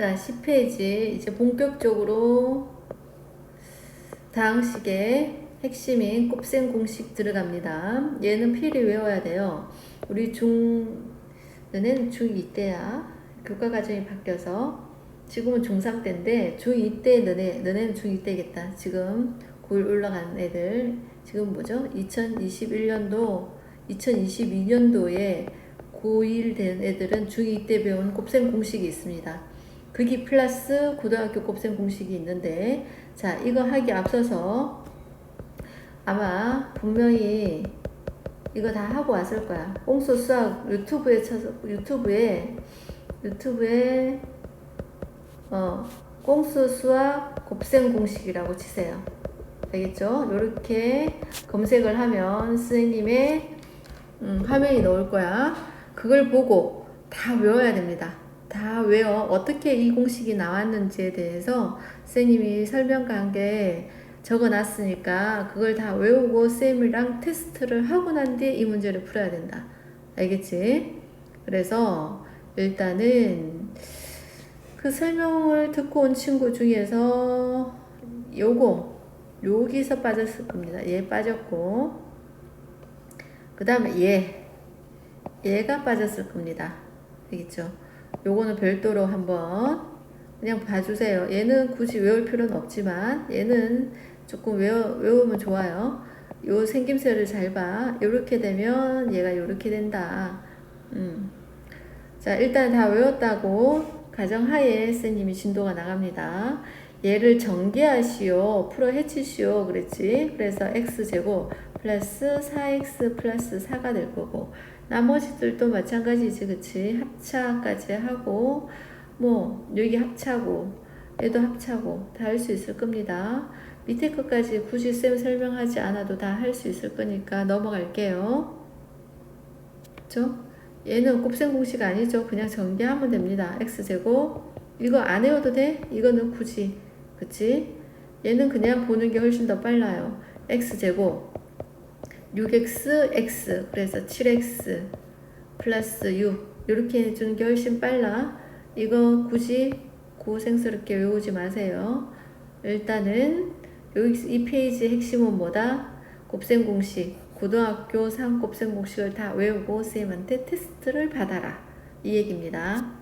자, 10페이지 이제 본격적으로 다항식의 핵심인 곱셈 공식 들어갑니다. 얘는 필히 외워야 돼요. 우리 중 너는 중2 때야. 교과 과정이 바뀌어서 지금은 중3 때인데 중2 때 너네 너네는 중2 때겠다. 지금 고1 올라간 애들 지금 뭐죠? 2021년도 2022년도에 고1 된 애들은 중2 때 배운 곱셈 공식이 있습니다. 그게 플러스 고등학교 곱셈 공식이 있는데 자 이거 하기 앞서서 아마 분명히 이거 다 하고 왔을 거야. 꽁수 수학 유튜브에 쳐서 유튜브에 유튜브에 어 꽁수 수학 곱셈 공식이라고 치세요. 알겠죠? 이렇게 검색을 하면 선생님의 음, 화면이 나올 거야. 그걸 보고 다 외워야 됩니다. 다 외워. 어떻게 이 공식이 나왔는지에 대해서 선생님이 설명과 함께 적어 놨으니까 그걸 다 외우고 쌤이랑 테스트를 하고 난 뒤에 이 문제를 풀어야 된다. 알겠지? 그래서 일단은 그 설명을 듣고 온 친구 중에서 요거 여기서 빠졌을 겁니다. 얘 빠졌고 그 다음에 얘 얘가 빠졌을 겁니다. 알겠죠? 요거는 별도로 한번 그냥 봐주세요. 얘는 굳이 외울 필요는 없지만 얘는 조금 외워, 외우면 좋아요. 요 생김새를 잘 봐. 요렇게 되면 얘가 요렇게 된다. 음. 자, 일단 다 외웠다고 가정하에 스님이 진도가 나갑니다. 얘를 전개하시오. 풀어 헤치시오. 그랬지. 그래서 x제곱 플러스 4x 플러스 4가 될 거고 나머지들도 마찬가지지. 그치? 합차까지 하고 뭐 여기 합차고 얘도 합차고 다 할 수 있을 겁니다. 밑에 것까지 굳이 쌤 설명하지 않아도 다 할 수 있을 거니까 넘어갈게요. 그쵸? 얘는 곱셈 공식 아니죠. 그냥 전개하면 됩니다. x제곱 이거 안 외워도 돼? 이거는 굳이 그치? 얘는 그냥 보는 게 훨씬 더 빨라요. x제곱 6x x 그래서 7x 플러스 6 이렇게 해주는 게 훨씬 빨라. 이거 굳이 고생스럽게 외우지 마세요. 일단은 여기 이 페이지 핵심은 뭐다? 곱셈 공식, 고등학교 3 곱셈 공식을 다 외우고 쌤한테 테스트를 받아라. 이 얘기입니다.